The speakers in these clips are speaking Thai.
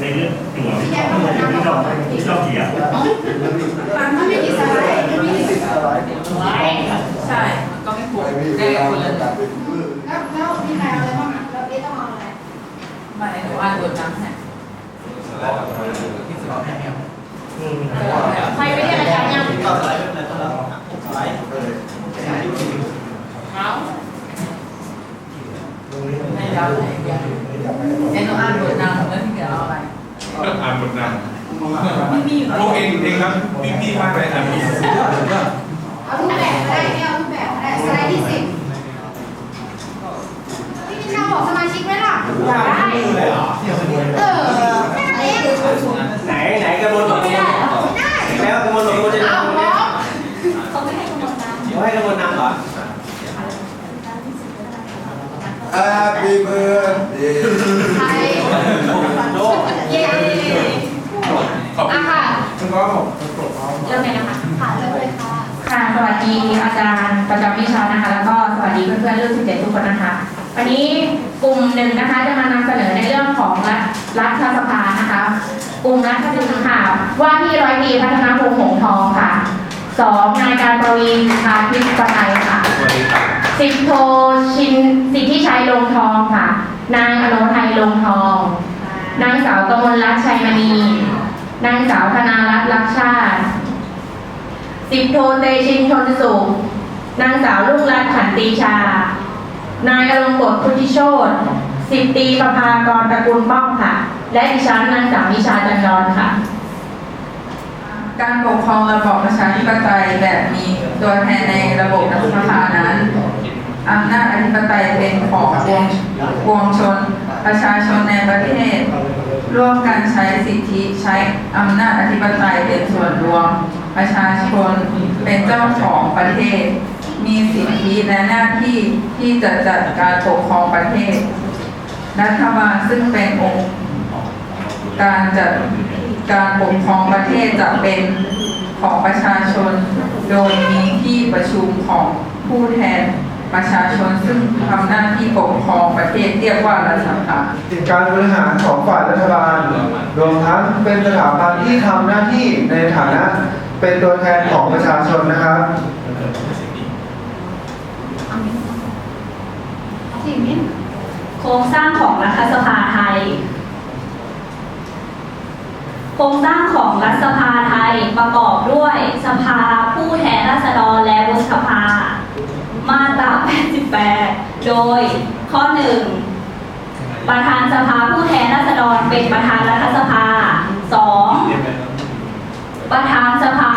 ในเรื่องตัวที่ชอบที่ชอบที่ชอบเขียนมันไม่มีสไลด์ไม่มีสไลด์ใช่ก็ไม่คุ้มได้คนละแล้วแล้วมีใครเอาอะไรบ้างอะแล้วเอ๊ะต้องเอาอะไรไม่หนูอ่านบทน้ำให้อืมใครไม่ได้อะไรยังสไลด์เอาให้เราไหนยังเอ็นหนูอ่านบทน้ำแล้วที่เหลือเอาไปอ่านบทนไม่ มีอยู่ำพวกเองเองครับพี่พี่มากเลยอ่านเอารูปแบบก็ได้เนี่ยเอารูปแบบก็ได้สไลด์ที่สิบพี่นิชาบอกสมาชิกไหมล่ะได้เออแค่นั้นเองไหนไหนกระบวนการไม่ได้แล้วกระบวนการจะเอาทำพร้อมเขาไม่ให้กำหนดน้ำเขาให้กระบวนการเหรอ Happy birthday ใคร โด เย้ ขอบคุ อะ ณ ค่ะ คุณก็เริ่มเลยนะคะค่ะเริ่มเลยค่ะ ค่ะ สวัสดีอาจารย์ประจำวิชานะคะ แล้วก็สวัสดีเพื่อนๆรุ่น17 ทุกคนนะคะ วันนี้กลุ่มหนึ่งนะคะจะมานำเสนอในเรื่องของรัฐรัฐสภานะคะ กลุ่มรัฐสภาว่าที่ร้อยตรีพัฒนาพงษ์หงส์ทองค่ะสองนายการประวีนชาพิปไตยค่ะสวัสดีครับสิบโทชินสิทธิชัยลงทองค่ะ นางอโนไทยลงทอง นางสาวกมลรัตน์ชัยมณี นางสาวธนารัตน์รักชาติ สิบโทเตชินชนสุข นางสาวรุ่งรัตน์ขันตีชา นายอลงกฎพุทธิโชตสิบตีประภากรตระกูลป้องค่ะ และดิฉันนางสาววิชาจันดอนค่ะ การปกครองระบอบประชาธิปไตยแบบมีตัวแทนในระบบรัฐสภานั้นอำนาจอธิปไตยเป็นของปวงปวงชน ประชาชนในประเทศ ร่วมกันใช้สิทธิใช้อำนาจอธิปไตยเป็นส่วนรวม ประชาชนเป็นเจ้าของประเทศ มีสิทธิและหน้าที่ที่จะจัดการปกครองประเทศ รัฐบาลซึ่งเป็นองค์การจัดการปกครองประเทศจะเป็นของประชาชน โดยมีที่ประชุมของผู้แทน ประชาชนซึ่งทำหน้าที่ปกครองประเทศเรียกว่ารัฐสภาการบริหารของฝ่ายรัฐบาล รวมทั้งเป็นสถาบันที่ทำหน้าที่ในฐานะ เป็นตัวแทนของประชาชนนะครับสี่มิ้นโครงสร้างของรัฐสภาไทย โครงสร้างของรัฐสภาไทยประกอบด้วยสภาผู้แทนราษฎรและวุฒิสภา มาตรา 88 โดยข้อ 1 ประธานสภาผู้แทนราษฎรเป็นประธานรัฐสภา 2. ประธานสภา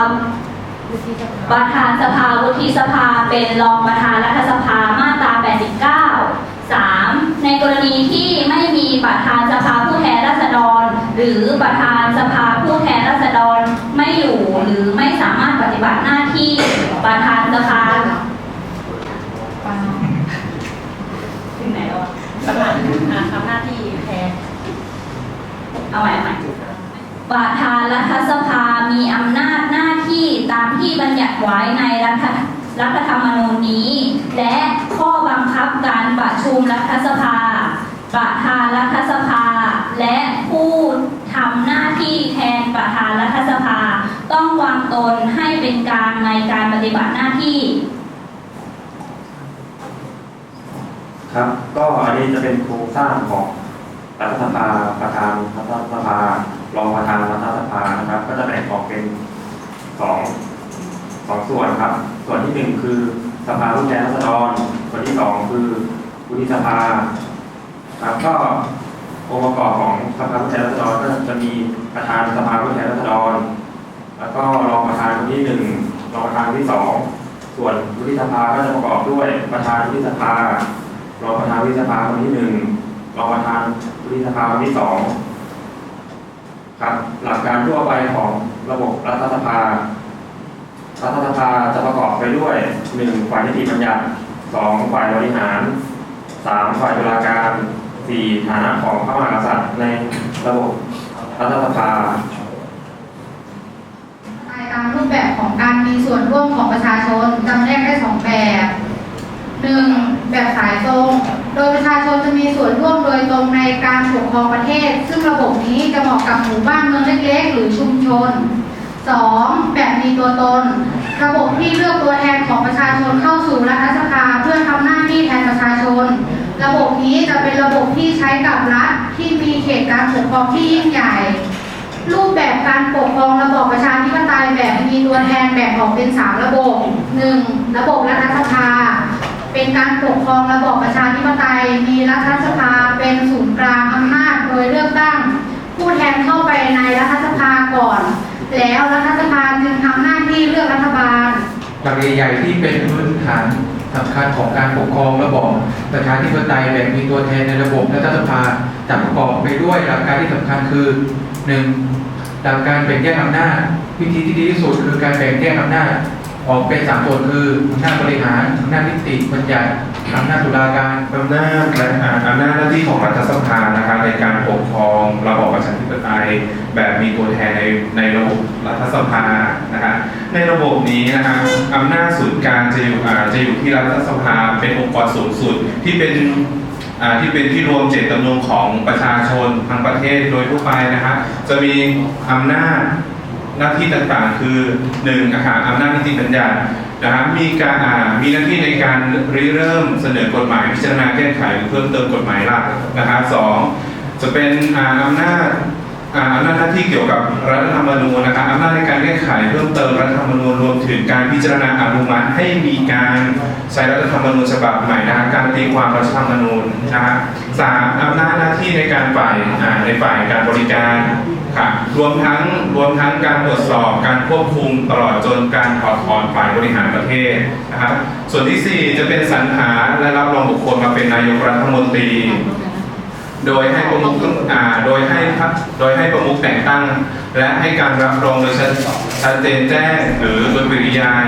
ประธานสภาวุฒิสภาเป็นรองประธานรัฐสภามาตรา 89 3. ในกรณีที่ไม่มีประธานสภาผู้แทนราษฎร หรือประธานสภาผู้แทนราษฎรไม่อยู่หรือไม่สามารถปฏิบัติหน้าที่ประธานสภาถึงไหน แล้วอะประธานทำหน้าที่แทนเอาใหม่ใหม่ประธานรัฐสภามีอำนาจหน้าที่ตามที่บัญญัติไว้ในรัฐรัฐธรรมนูญนี้ และข้อบังคับการประชุมรัฐสภา ประธานรัฐสภา และผู้ทำหน้าที่แทนประธานรัฐสภา ต้องวางตนให้เป็นกลางในการปฏิบัติหน้าที่ ครับ ก็ นี้จะเป็นโครงสร้างของรัฐสภาประธานรัฐสภารองประธานรัฐสภานะครับ ก็จะแบ่งออกเป็นสองสองส่วนครับ ส่วนที่หนึ่งคือสภาผู้แทนราษฎรส่วนที่สองคือวุฒิสภาครับก็องค์ประกอบของสภาผู้แทนราษฎรก็จะมีประธานสภาผู้แทนราษฎร แล้วก็รองประธานคนที่หนึ่งรองประธานที่สองส่วนวุฒิสภาก็จะประกอบด้วยประธานวุฒิสภา รองประธานวิสภาคนที่หนึ่งรองประธานวิสภาคนที่สองครับหลักการทั่วไปของระบบรัฐสภา รัฐสภาจะประกอบไปด้วยหนึ่งฝ่ายนิติบัญญัติสองฝ่ายบริหารสามฝ่ายตุลาการสี่ฐานะของพระมหากษัตริย์ในระบบรัฐสภาตามรูปแบบของการมีส่วนร่วมของประชาชนจำแนกได้สองแบบหนึ่ง แบบสายตรง โดยประชาชนจะมีส่วนร่วมโดยตรงในการปกครองประเทศ ซึ่งระบบนี้จะเหมาะกับหมู่บ้านเมืองเล็กๆ หรือชุมชน 2. แบบมีตัวตน ระบบที่เลือกตัวแทนของประชาชนเข้าสู่รัฐสภาเพื่อทำหน้าที่แทนประชาชน ระบบนี้จะเป็นระบบที่ใช้กับรัฐที่มีเขตการปกครองที่ยิ่งใหญ่ รูปแบบการปกครองระบอบประชาธิปไตยแบบมีตัวแทนแบ่งออกเป็น 3 ระบบ 1. ระบบรัฐสภา เป็นการปกครองระบอบประชาธิปไตย มีรัฐสภาเป็นศูนย์กลางอำนาจโดยเลือกตั้ง ผู้แทนเข้าไปในรัฐสภาก่อน แล้วรัฐสภาจึงทำหน้าที่เลือกรัฐบาล หลักใหญ่ๆที่เป็นพื้นฐานสำคัญของการปกครองระบอบประชาธิปไตยแบบมีตัวแทนในระบบรัฐสภาจะประกอบไปด้วยหลักการที่สำคัญคือหนึ่งหลักการแบ่งแยกอำนาจ วิธีที่ดีที่สุดคือการแบ่งแยกอำนาจ ออกเป็นสามส่วนคืออำนาจบริหารอำนาจนิติบัญญัติอำนาจตุลาการอำนาจและอ่าอำนาจหน้าที่ของรัฐสภานะครับในการปกครองระบอบประชาธิปไตยแบบมีตัวแทนในในระบบรัฐสภานะครับในระบบนี้นะครับอำนาจศูนย์กลางจะอยู่อ่าจะอยู่ที่รัฐสภาเป็นองค์กรสูงสุดที่เป็นอ่าที่เป็นที่รวมเจตจำนงของประชาชนทั้งประเทศโดยทั่วไปนะครับจะมีอำนาจ หน้าที่ต่างๆ คือหนึ่งอาหารอำนาจนิติบัญญัตินะครับมีการมีหน้าที่ในการริเริ่มเสนอกฎหมายพิจารณาแก้ไขหรือเพิ่มเติมกฎหมายหลักนะครับสองจะเป็นอำนาจอำนาจหน้าที่เกี่ยวกับรัฐธรรมนูญนะครับอำนาจในการแก้ไขเพิ่มเติมรัฐธรรมนูญรวมถึงการพิจารณาอนุมัติให้มีการใช้รัฐธรรมนูญฉบับใหม่นะครับการตีความรัฐธรรมนูญนะครับสามอำนาจหน้าที่ในการฝ่ายในฝ่ายการบริการ ครับรวมทั้งรวมทั้งการตรวจสอบการควบคุมตลอดจนการถอดถอนฝ่ายบริหารประเทศนะครับส่วนที่ 4 จะเป็นสรรหาและรับรองบุคคลมาเป็นนายกรัฐมนตรี โดยให้ประมุขอ่าโดยให้โดยให้ประมุขแต่งตั้ง และให้การรับรองโดยชัดเจนแจ้งหรือโดยปริยาย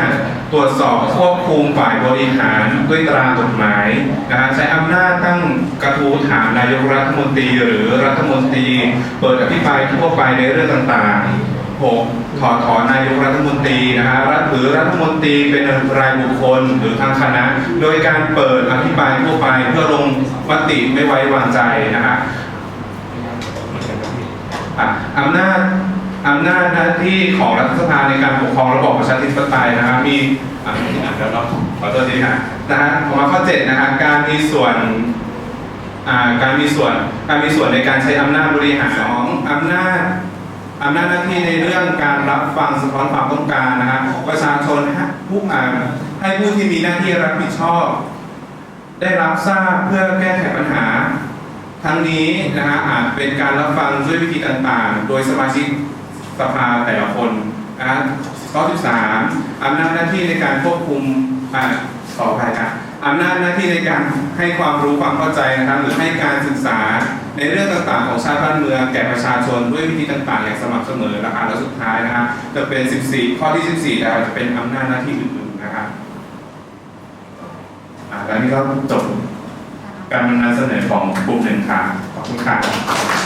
5. ตรวจสอบควบคุมฝ่ายบริหารด้วยตรากฎหมายนะฮะใช้อำนาจตั้งกระทู้ถามนายกรัฐมนตรีหรือรัฐมนตรี เปิดอภิปรายทั่วไปในเรื่องต่างๆ 6. ถอดถอนนายกรัฐมนตรีนะฮะรัฐหรือรัฐมนตรีเป็นรายบุคคลหรือทางคณะ โดยการเปิดอภิปรายทั่วไปเพื่อลงมติไม่ไว้วางใจนะฮะอะอำนาจอำนาจหน้าที่ของรัฐสภาในการปกครองระบอบประชาธิปไตยนะครับมีอ่านแล้วเนาะขอโทษทีฮะนะฮะออกมาข้อเจ็ดนะฮะการมีส่วนอ่าการมีส่วนการมีส่วนในการใช้อำนาจบริหารสองอำนาจ อำนาจหน้าที่ในเรื่องการรับฟังสะท้อนความต้องการนะฮะประชาชนผู้อ่านให้ผู้ที่มีหน้าที่รับผิดชอบ ได้รับทราบเพื่อแก้ไขปัญหา ทั้งนี้นะฮะอาจเป็นการรับฟังด้วยวิธีต่างๆ โดยสมาชิกสภาแต่ละคนนะข้อ13อำนาจหน้าที่ในการควบคุมอ่าขออภัยครับอำนาจหน้าที่ในการให้ความรู้ความเข้าใจนะครับหรือให้การศึกษา ในเรื่องต่างๆของชาติบ้านเมืองแก่ประชาชนด้วยวิธีต่างๆ อย่างสม่ำเสมอนะครับแล้วสุดท้ายนะครับจะเป็น 14 ข้อที่ 14นะครับจะเป็นอำนาจหน้าที่อื่นๆนะครับอ่าและนี่ก็จบการนำเสนอของกลุ่มหนึ่งค่ะขอบคุณค่ะ